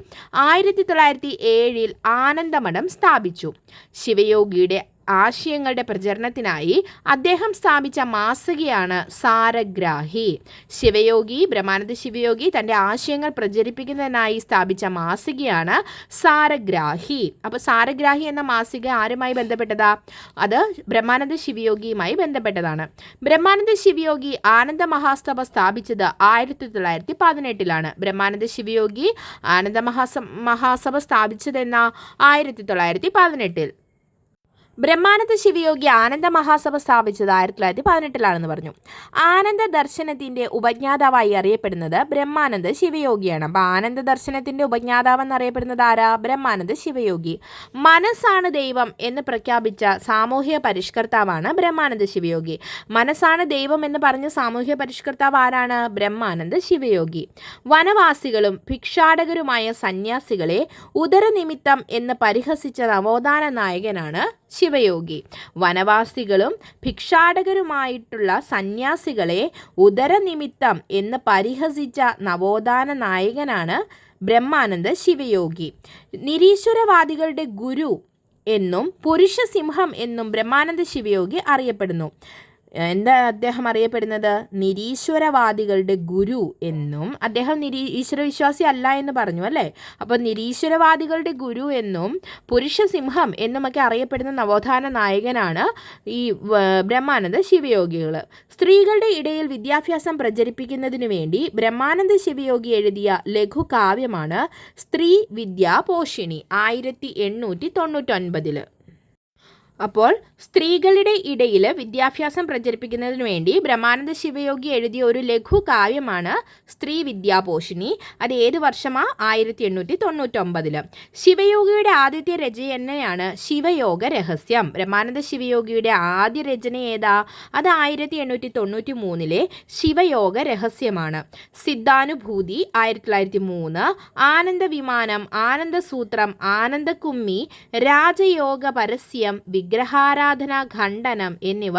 ആയിരത്തി തൊള്ളായിരത്തി ഏഴിൽ ആനന്ദമഠം സ്ഥാപിച്ചു. ശിവയോഗിയുടെ ആശയങ്ങളുടെ പ്രചരണത്തിനായി അദ്ദേഹം സ്ഥാപിച്ച മാസികയാണ് സാരഗ്രാഹി. ശിവയോഗി ബ്രഹ്മാനന്ദ ശിവയോഗി തന്റെ ആശയങ്ങൾ പ്രചരിപ്പിക്കുന്നതിനായി സ്ഥാപിച്ച മാസികയാണ് സാരഗ്രാഹി. അപ്പോൾ സാരഗ്രാഹി എന്ന മാസിക ആരുമായി ബന്ധപ്പെട്ടതാ? അത് ബ്രഹ്മാനന്ദ ശിവയോഗിയുമായി ബന്ധപ്പെട്ടതാണ്. ബ്രഹ്മാനന്ദ ശിവയോഗി ആനന്ദ മഹാസഭ സ്ഥാപിച്ചത് ആയിരത്തി തൊള്ളായിരത്തി പതിനെട്ടിലാണ് ബ്രഹ്മാനന്ദ ശിവയോഗി ആനന്ദ മഹാസ മഹാസഭ സ്ഥാപിച്ചതെന്ന ആയിരത്തി തൊള്ളായിരത്തി പതിനെട്ടിൽ ബ്രഹ്മാനന്ദ ശിവയോഗി ആനന്ദ മഹാസഭ സ്ഥാപിച്ചത് ആയിരത്തി തൊള്ളായിരത്തി പതിനെട്ടിലാണെന്ന് പറഞ്ഞു. ആനന്ദ ദർശനത്തിന്റെ ഉപജ്ഞാതാവായി അറിയപ്പെടുന്നത് ബ്രഹ്മാനന്ദ ശിവയോഗിയാണ്. അപ്പോൾ ആനന്ദ ദർശനത്തിന്റെ ഉപജ്ഞാതാവ് എന്നറിയപ്പെടുന്നത് ആരാ? ബ്രഹ്മാനന്ദ ശിവയോഗി. മനസ്സാണ് ദൈവം എന്ന് പ്രഖ്യാപിച്ച സാമൂഹ്യ പരിഷ്കർത്താവാണ് ബ്രഹ്മാനന്ദ ശിവയോഗി. മനസ്സാണ് ദൈവം എന്ന് പറഞ്ഞ സാമൂഹ്യ പരിഷ്കർത്താവ് ആരാണ്? ബ്രഹ്മാനന്ദ ശിവയോഗി. വനവാസികളും ഭിക്ഷാടകരുമായ സന്യാസികളെ ഉദരനിമിത്തം എന്ന് പരിഹസിച്ച നവോത്ഥാന നായകനാണ് ശിവയോഗി. വനവാസികളും ഭിക്ഷാടകരുമായിട്ടുള്ള സന്യാസികളെ ഉദരനിമിത്തം എന്ന് പരിഹസിച്ച നവോത്ഥാന നായകനാണ് ബ്രഹ്മാനന്ദ ശിവയോഗി. നിരീശ്വരവാദികളുടെ ഗുരു എന്നും പുരുഷസിംഹം എന്നും ബ്രഹ്മാനന്ദ ശിവയോഗി അറിയപ്പെടുന്നു. എന്താ അദ്ദേഹം അറിയപ്പെടുന്നത്? നിരീശ്വരവാദികളുടെ ഗുരു എന്നും അദ്ദേഹം നിരീ ഈശ്വരവിശ്വാസി അല്ല എന്ന് പറഞ്ഞു അല്ലേ? അപ്പോൾ നിരീശ്വരവാദികളുടെ ഗുരു എന്നും പുരുഷസിംഹം എന്നുമൊക്കെ അറിയപ്പെടുന്ന നവോത്ഥാന നായകനാണ് ഈ ബ്രഹ്മാനന്ദ ശിവയോഗികൾ. സ്ത്രീകളുടെ ഇടയിൽ വിദ്യാഭ്യാസം പ്രചരിപ്പിക്കുന്നതിനു വേണ്ടി ബ്രഹ്മാനന്ദ ശിവയോഗി എഴുതിയ ലഘു കാവ്യമാണ് സ്ത്രീ വിദ്യാപോഷിണി ആയിരത്തി എണ്ണൂറ്റി തൊണ്ണൂറ്റൊൻപതിൽ അപ്പോൾ സ്ത്രീകളുടെ ഇടയിൽ വിദ്യാഭ്യാസം പ്രചരിപ്പിക്കുന്നതിന് വേണ്ടി ബ്രഹ്മാനന്ദ ശിവയോഗി എഴുതിയ ഒരു ലഘു കാവ്യമാണ് സ്ത്രീ വിദ്യാപോഷിണി. അത് ഏത് വർഷമാണ് ആയിരത്തി എണ്ണൂറ്റി തൊണ്ണൂറ്റൊമ്പതിൽ ശിവയോഗിയുടെ ആദ്യത്തെ രചനയാണ് ശിവയോഗ രഹസ്യം. ബ്രഹ്മാനന്ദ ശിവയോഗിയുടെ ആദ്യ രചന ഏതാ? അത് ആയിരത്തി എണ്ണൂറ്റി തൊണ്ണൂറ്റി മൂന്നിലെ ശിവയോഗ രഹസ്യമാണ്. സിദ്ധാനുഭൂതി ആയിരത്തി തൊള്ളായിരത്തി മൂന്ന് ആനന്ദ വിമാനം ആനന്ദസൂത്രം ആനന്ദകുമ്മി രാജയോഗ പരസ്യം വിഗ്രഹാരാധന ഖണ്ഡനം എന്നിവ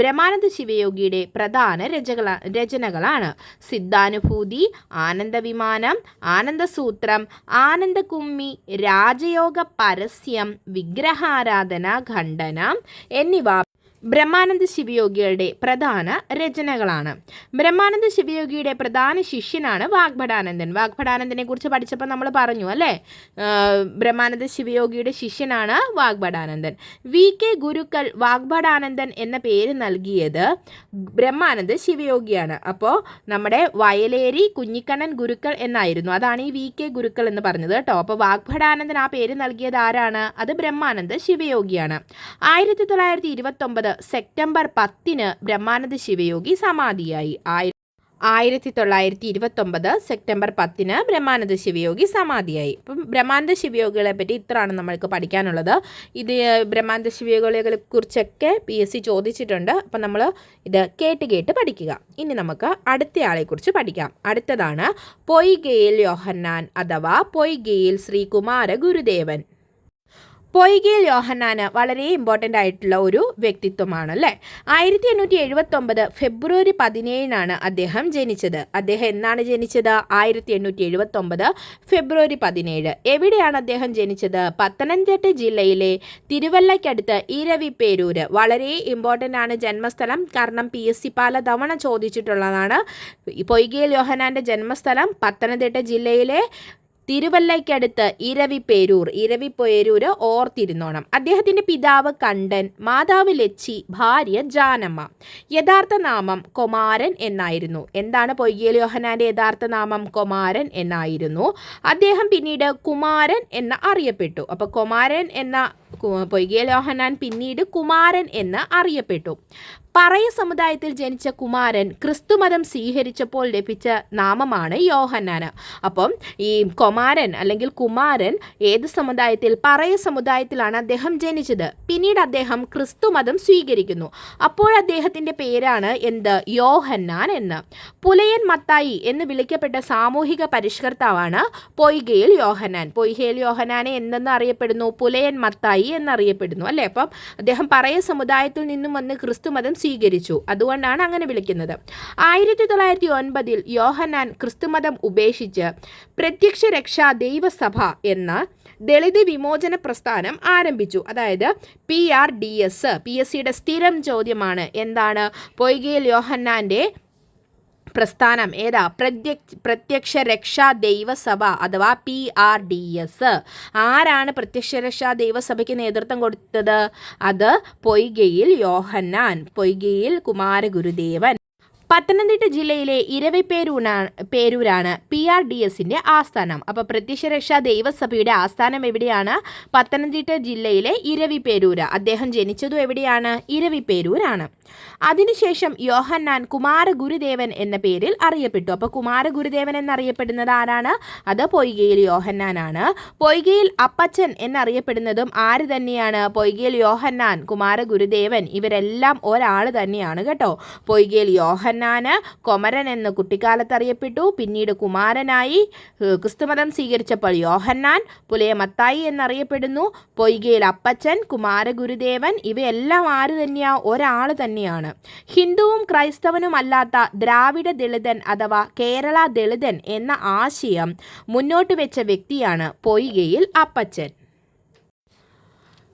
ബ്രഹ്മാനന്ദ ശിവയോഗിയുടെ പ്രധാന രചകള രചനകളാണ്. സിദ്ധാനുഭൂതി ആനന്ദവിമാനം ആനന്ദസൂത്രം ആനന്ദകുമ്മി രാജയോഗ പരസ്യം വിഗ്രഹാരാധന ഖണ്ഡനം എന്നിവ ബ്രഹ്മാനന്ദ ശിവയോഗികളുടെ പ്രധാന രചനകളാണ്. ബ്രഹ്മാനന്ദ ശിവയോഗിയുടെ പ്രധാന ശിഷ്യനാണ് വാഗ്ഭടാനന്ദൻ. വാഗ്ഭടാനന്ദനെ കുറിച്ച് പഠിച്ചപ്പോൾ നമ്മൾ പറഞ്ഞു അല്ലേ? ബ്രഹ്മാനന്ദ ശിവയോഗിയുടെ ശിഷ്യനാണ് വാഗ്ഭടാനന്ദൻ. വി. കെ. ഗുരുക്കൾ വാഗ്ഭടാനന്ദൻ എന്ന പേര് നൽകിയത് ബ്രഹ്മാനന്ദ ശിവയോഗിയാണ്. അപ്പോൾ നമ്മുടെ വയലേരി കുഞ്ഞിക്കണ്ണൻ ഗുരുക്കൾ എന്നായിരുന്നു. അതാണ് ഈ വി. കെ. ഗുരുക്കൾ എന്ന് പറഞ്ഞത് കേട്ടോ. അപ്പോൾ വാഗ്ഭടാനന്ദൻ ആ പേര് നൽകിയത് ആരാണ്? അത് ബ്രഹ്മാനന്ദ ശിവയോഗിയാണ്. ആയിരത്തി തൊള്ളായിരത്തി ഇരുപത്തൊമ്പത് സെപ്റ്റംബർ പത്തിന് ബ്രഹ്മാനന്ദ ശിവയോഗി സമാധിയായി. ആയി ആയിരത്തി തൊള്ളായിരത്തി ഇരുപത്തൊമ്പത് സെപ്റ്റംബർ പത്തിന് ബ്രഹ്മാനന്ദ ശിവയോഗി സമാധിയായി. അപ്പം ബ്രഹ്മാനന്ദ ശിവയോഗികളെ പറ്റി ഇത്രയാണ് നമ്മൾക്ക് പഠിക്കാനുള്ളത്. ഇത് ബ്രഹ്മാനന്ദ ശിവയോഗികളെ കുറിച്ചൊക്കെ പി എസ് സി ചോദിച്ചിട്ടുണ്ട്. അപ്പം നമ്മൾ ഇത് കേട്ട് കേട്ട് പഠിക്കുക. ഇനി നമുക്ക് അടുത്തയാളെക്കുറിച്ച് പഠിക്കാം. അടുത്തതാണ് പൊയ്ഗയിൽ യോഹന്നാൻ അഥവാ പൊയ്ഗയിൽ ശ്രീകുമാര ഗുരുദേവൻ. പൊയ്കയിൽ യോഹന്നാന് വളരെ ഇമ്പോർട്ടന്റ് ആയിട്ടുള്ള ഒരു വ്യക്തിത്വമാണ് അല്ലേ ആയിരത്തി എണ്ണൂറ്റി എഴുപത്തൊമ്പത് ഫെബ്രുവരി പതിനേഴിനാണ് അദ്ദേഹം ജനിച്ചത്. അദ്ദേഹം എന്നാണ് ജനിച്ചത്? ആയിരത്തി എണ്ണൂറ്റി എഴുപത്തൊമ്പത് ഫെബ്രുവരി പതിനേഴ്. എവിടെയാണ് അദ്ദേഹം ജനിച്ചത്? പത്തനംതിട്ട ജില്ലയിലെ തിരുവല്ലയ്ക്കടുത്ത് ഇരവിപ്പേരൂര് വളരെ ഇമ്പോർട്ടന്റ് ആണ് ജന്മസ്ഥലം. കാരണം പി എസ് സി പലതവണ ചോദിച്ചിട്ടുള്ളതാണ്. പൊയ്കയിൽ യോഹനാന്റെ ജന്മസ്ഥലം പത്തനംതിട്ട ജില്ലയിലെ തിരുവല്ലയ്ക്കടുത്ത് ഇരവിപേരൂർ ഇരവിപേരൂര് ഓർത്തിരുന്നോണം. അദ്ദേഹത്തിന്റെ പിതാവ് കണ്ടൻ മാതാവ് ലച്ചി ഭാര്യ ജാനമ്മ. യഥാർത്ഥ നാമം കുമാരൻ എന്നായിരുന്നു. എന്താണ് പൊയ്യേൽ യോഹനാന്റെ യഥാർത്ഥ നാമം കുമാരൻ എന്നായിരുന്നു. അദ്ദേഹം പിന്നീട് കുമാരൻ എന്ന് അറിയപ്പെട്ടു. അപ്പോൾ കുമാരൻ എന്ന പൊയ്കേൽ യോഹനാൻ പിന്നീട് കുമാരൻ എന്ന് അറിയപ്പെട്ടു. പറയ സമുദായത്തിൽ ജനിച്ച കുമാരൻ ക്രിസ്തുമതം സ്വീകരിച്ചപ്പോൾ ലഭിച്ച നാമമാണ് യോഹന്നാന്. അപ്പം ഈ കുമാരൻ അല്ലെങ്കിൽ കുമാരൻ ഏത് സമുദായത്തിൽ പറയ സമുദായത്തിലാണ് അദ്ദേഹം ജനിച്ചത്. പിന്നീട് അദ്ദേഹം ക്രിസ്തുമതം സ്വീകരിക്കുന്നു. അപ്പോൾ അദ്ദേഹത്തിന്റെ പേരാണ് എന്ത്? യോഹന്നാൻ എന്ന്. പുലയൻ മത്തായി എന്ന് വിളിക്കപ്പെട്ട സാമൂഹിക പരിഷ്കർത്താവാണ് പൊയ്കയിൽ യോഹന്നാൻ. പൊയ്കയിൽ യോഹനാനെ എന്തെന്ന് അറിയപ്പെടുന്നു? പുലയൻ മത്തായി എന്നറിയപ്പെടുന്നു. അല്ലേ? അപ്പം അദ്ദേഹം പറയ സമുദായത്തിൽ നിന്നും വന്ന് ക്രിസ്തുമതം സ്വീകരിച്ചു. അതുകൊണ്ടാണ് അങ്ങനെ വിളിക്കുന്നത്. ആയിരത്തി തൊള്ളായിരത്തി ഒൻപതിൽ യോഹനാൻ ക്രിസ്തുമതം ഉപേക്ഷിച്ച് പ്രത്യക്ഷ രക്ഷാ ദൈവസഭ എന്ന ദളിത് വിമോചന പ്രസ്ഥാനം ആരംഭിച്ചു. അതായത് P R D S P S സിയുടെ സ്ഥിരം ചോദ്യമാണ്. എന്താണ്? പൊയ്കയിൽ യോഹന്നാന്റെ പ്രസ്ഥാനം. ഏതാ? പ്രത്യക്ഷ പ്രത്യക്ഷ രക്ഷാ ദൈവസഭ അഥവാ പി ആർ ഡി എസ്. ആരാണ് പ്രത്യക്ഷ രക്ഷാ ദൈവസഭയ്ക്ക് നേതൃത്വം കൊടുത്തത്? അത് പൊയ്കയിൽ യോഹന്നാൻ പൊയ്കയിൽ കുമാരഗുരുദേവൻ. പത്തനംതിട്ട ജില്ലയിലെ ഇരവിപേരൂരാണ് പേരൂരാണ് പി ആർ ഡി എസിന്റെ ആസ്ഥാനം. അപ്പോൾ പ്രത്യക്ഷരക്ഷാ ദൈവസഭയുടെ ആസ്ഥാനം എവിടെയാണ്? പത്തനംതിട്ട ജില്ലയിലെ ഇരവിപ്പേരൂര് അദ്ദേഹം ജനിച്ചതും എവിടെയാണ്? ഇരവിപ്പേരൂരാണ് അതിനുശേഷം യോഹന്നാൻ കുമാരഗുരുദേവൻ എന്ന പേരിൽ അറിയപ്പെട്ടു. അപ്പോൾ കുമാരഗുരുദേവൻ എന്നറിയപ്പെടുന്നത് ആരാണ്? അത് പൊയ്കയിൽ യോഹന്നാനാണ്. പൊയ്കയിൽ അപ്പച്ചൻ എന്നറിയപ്പെടുന്നതും ആര് തന്നെയാണ്? പൊയ്കയിൽ യോഹന്നാൻ കുമാരഗുരുദേവൻ ഇവരെല്ലാം ഒരാൾ തന്നെയാണ് കേട്ടോ. പൊയ്കയിൽ യോഹന്നാൻ യോഹന്നാന് കൊമരൻ എന്ന് കുട്ടിക്കാലത്ത് അറിയപ്പെട്ടു പിന്നീട് കുമാരനായി ക്രിസ്തുമതം സ്വീകരിച്ചപ്പോൾ യോഹന്നാൻ പുലയ മത്തായി എന്നറിയപ്പെടുന്നു. പൊയ്കയിൽ അപ്പച്ചൻ കുമാരഗുരുദേവൻ ഇവയെല്ലാം ആര് തന്നെയാ? ഒരാൾ തന്നെയാണ്. ഹിന്ദുവും ക്രൈസ്തവനും അല്ലാത്ത ദ്രാവിഡ ദളിതൻ അഥവാ കേരള ദളിതൻ എന്ന ആശയം മുന്നോട്ട് വെച്ച വ്യക്തിയാണ് പൊയ്കയിൽ അപ്പച്ചൻ.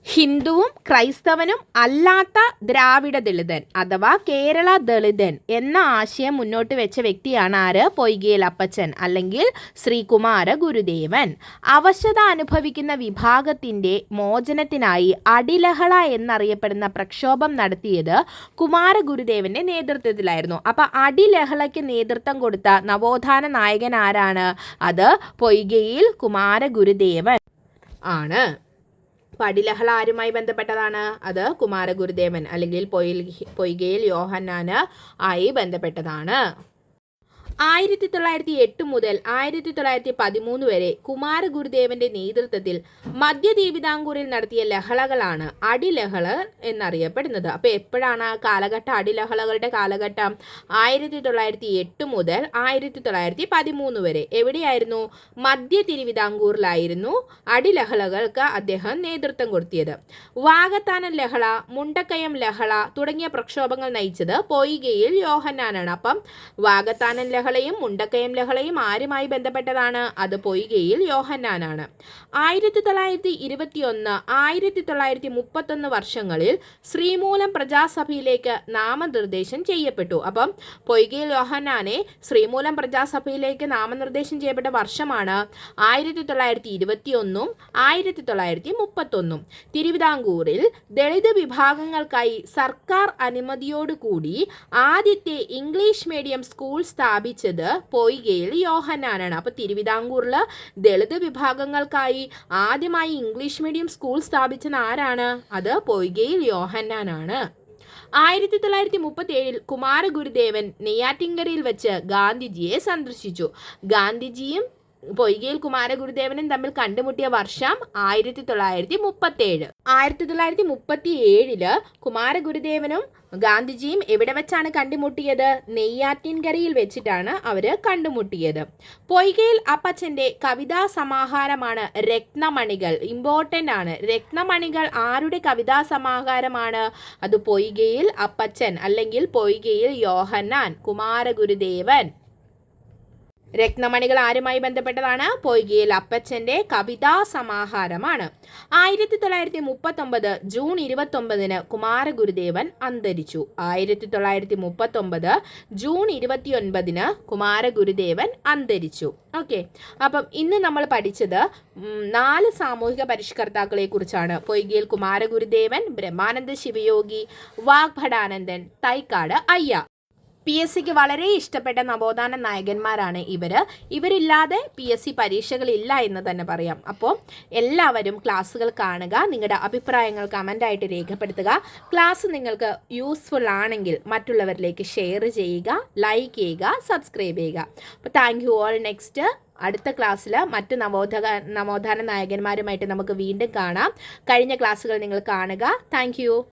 ഹിന്ദുവും ക്രൈസ്തവനും അല്ലാത്ത ദ്രാവിഡ ദളിതൻ അഥവാ കേരള ദളിതൻ എന്ന ആശയം മുന്നോട്ട് വെച്ച വ്യക്തിയാണ് ആര്? പൊയ്കേൽ അപ്പച്ചൻ അല്ലെങ്കിൽ ശ്രീകുമാര ഗുരുദേവൻ. അവശത അനുഭവിക്കുന്ന വിഭാഗത്തിന്റെ മോചനത്തിനായി അടിലഹള എന്നറിയപ്പെടുന്ന പ്രക്ഷോഭം നടത്തിയത് കുമാര ഗുരുദേവന്റെ നേതൃത്വത്തിലായിരുന്നു. അപ്പോൾ അടിലഹളയ്ക്ക് നേതൃത്വം കൊടുത്ത നവോത്ഥാന നായകൻ ആരാണ്? അത് പൊയ്കയിൽ കുമാര ഗുരുദേവൻ ആണ്. പടിലഹള ആരുമായി ബന്ധപ്പെട്ടതാണ്? അത് കുമാരഗുരുദേവൻ അല്ലെങ്കിൽ പൊയിൽ പൊയ്കയിൽ യോഹന്നാന് ആയി ബന്ധപ്പെട്ടതാണ്. ആയിരത്തി തൊള്ളായിരത്തി എട്ട് മുതൽ ആയിരത്തി തൊള്ളായിരത്തി പതിമൂന്ന് വരെ കുമാരഗുരുദേവന്റെ നേതൃത്വത്തിൽ മധ്യ തിരുവിതാംകൂറിൽ നടത്തിയ ലഹളകളാണ് അടിലഹള എന്നറിയപ്പെടുന്നത്. അപ്പോൾ എപ്പോഴാണ് ആ കാലഘട്ടം അടിലഹളകളുടെ കാലഘട്ടം? ആയിരത്തി തൊള്ളായിരത്തി എട്ട് മുതൽ ആയിരത്തി തൊള്ളായിരത്തി പതിമൂന്ന് വരെ. എവിടെയായിരുന്നു? മധ്യ തിരുവിതാംകൂറിലായിരുന്നു അടിലഹളകൾക്ക് അദ്ദേഹം നേതൃത്വം കൊടുത്തിയത്. വാഗത്താനൻ ലഹള മുണ്ടക്കയം ലഹള തുടങ്ങിയ പ്രക്ഷോഭങ്ങൾ നയിച്ചത് പൊയ്കയിൽ യോഹന്നാനാണ്. അപ്പം വാഗത്താനൻ ലഹള ലഹളയും മുണ്ടക്കയം ലഹളയും ആരുമായി ബന്ധപ്പെട്ടതാണ്? അത് പൊയ്കയിൽ യോഹന്നാനാണ്. ആയിരത്തി തൊള്ളായിരത്തി ഇരുപത്തിയൊന്ന് ആയിരത്തി തൊള്ളായിരത്തി മുപ്പത്തൊന്ന് വർഷങ്ങളിൽ ശ്രീമൂലം പ്രജാസഭയിലേക്ക് നാമനിർദ്ദേശം ചെയ്യപ്പെട്ടു. അപ്പം പൊയ്കയിൽ യോഹന്നാനെ ശ്രീമൂലം പ്രജാസഭയിലേക്ക് നാമനിർദ്ദേശം ചെയ്യപ്പെട്ട വർഷമാണ് ആയിരത്തി തൊള്ളായിരത്തി ഇരുപത്തിയൊന്നും ആയിരത്തി തൊള്ളായിരത്തി മുപ്പത്തൊന്നും. തിരുവിതാംകൂറിൽ ദളിത് വിഭാഗങ്ങൾക്കായി സർക്കാർ അനുമതിയോടുകൂടി ആദ്യത്തെ ഇംഗ്ലീഷ് മീഡിയം സ്കൂൾ സ്ഥാപിച്ച സ്ഥാപിച്ചത് പൊയ്കയിൽ യോഹനാനാണ് അപ്പോൾ തിരുവിതാംകൂറിൽ ദളിത് വിഭാഗങ്ങൾക്കായി ആദ്യമായി ഇംഗ്ലീഷ് മീഡിയം സ്കൂൾ സ്ഥാപിച്ചത് ആരാണ്? അത് പൊയ്കയിൽ യോഹന്നാനാണ്. ആയിരത്തി തൊള്ളായിരത്തി മുപ്പത്തി ഏഴിൽ കുമാരഗുരുദേവൻ നെയ്യാറ്റിങ്കരയിൽ വെച്ച് ഗാന്ധിജിയെ സന്ദർശിച്ചു. ഗാന്ധിജിയും പൊയ്കയിൽ കുമാരഗുരുദേവനും തമ്മിൽ കണ്ടുമുട്ടിയ വർഷം ആയിരത്തി തൊള്ളായിരത്തി മുപ്പത്തി ഏഴ് ആയിരത്തി തൊള്ളായിരത്തി മുപ്പത്തി ഏഴിൽ കുമാരഗുരുദേവനും ഗാന്ധിജിയും എവിടെ വെച്ചാണ് കണ്ടുമുട്ടിയത്? നെയ്യാറ്റിൻകരയിൽ വെച്ചിട്ടാണ് അവർ കണ്ടുമുട്ടിയത്. പൊയ്കയിൽ അപ്പച്ചന്റെ കവിതാ സമാഹാരമാണ് രത്നമണികൾ. ഇമ്പോർട്ടന്റ് ആണ്. രത്നമണികൾ ആരുടെ കവിതാ സമാഹാരമാണ് അത് പൊയ്കയിൽ അപ്പച്ചൻ അല്ലെങ്കിൽ പൊയ്കയിൽ യോഹന്നാൻ കുമാരഗുരുദേവൻ രത്നമണികൾ ആരുമായി ബന്ധപ്പെട്ടതാണ്? പൊയ്കയിൽ അപ്പച്ചന്റെ കവിതാ സമാഹാരമാണ്. ആയിരത്തി തൊള്ളായിരത്തി മുപ്പത്തൊമ്പത് ജൂൺ ഇരുപത്തൊമ്പതിന് കുമാരഗുരുദേവൻ അന്തരിച്ചു. ആയിരത്തി തൊള്ളായിരത്തി മുപ്പത്തൊമ്പത് ജൂൺ ഇരുപത്തിയൊൻപതിന് കുമാരഗുരുദേവൻ അന്തരിച്ചു. ഓക്കെ. അപ്പം ഇന്ന് നമ്മൾ പഠിച്ചത് നാല് സാമൂഹിക പരിഷ്കർത്താക്കളെ കുറിച്ചാണ്. പൊയ്കയിൽ കുമാരഗുരുദേവൻ ബ്രഹ്മാനന്ദ ശിവയോഗി വാഗ്ഭടാനന്ദൻ തൈക്കാട് അയ്യ. പി എസ് സിക്ക് വളരെ ഇഷ്ടപ്പെട്ട നവോത്ഥാന നായകന്മാരാണ് ഇവർ ഇവരില്ലാതെ പി എസ് സി പരീക്ഷകളില്ല എന്ന് തന്നെ പറയാം. അപ്പോൾ എല്ലാവരും ക്ലാസ്സുകൾ കാണുക നിങ്ങളുടെ അഭിപ്രായങ്ങൾ കമന്റായിട്ട് രേഖപ്പെടുത്തുക. ക്ലാസ് നിങ്ങൾക്ക് യൂസ്ഫുൾ ആണെങ്കിൽ മറ്റുള്ളവരിലേക്ക് ഷെയർ ചെയ്യുക ലൈക്ക് ചെയ്യുക സബ്സ്ക്രൈബ് ചെയ്യുക. അപ്പോൾ താങ്ക് യു ഓൾ നെക്സ്റ്റ് അടുത്ത ക്ലാസ്സിൽ മറ്റ് നവോധക നവോത്ഥാന നായകന്മാരുമായിട്ട് നമുക്ക് വീണ്ടും കാണാം. കഴിഞ്ഞ ക്ലാസ്സുകൾ നിങ്ങൾ കാണുക. താങ്ക്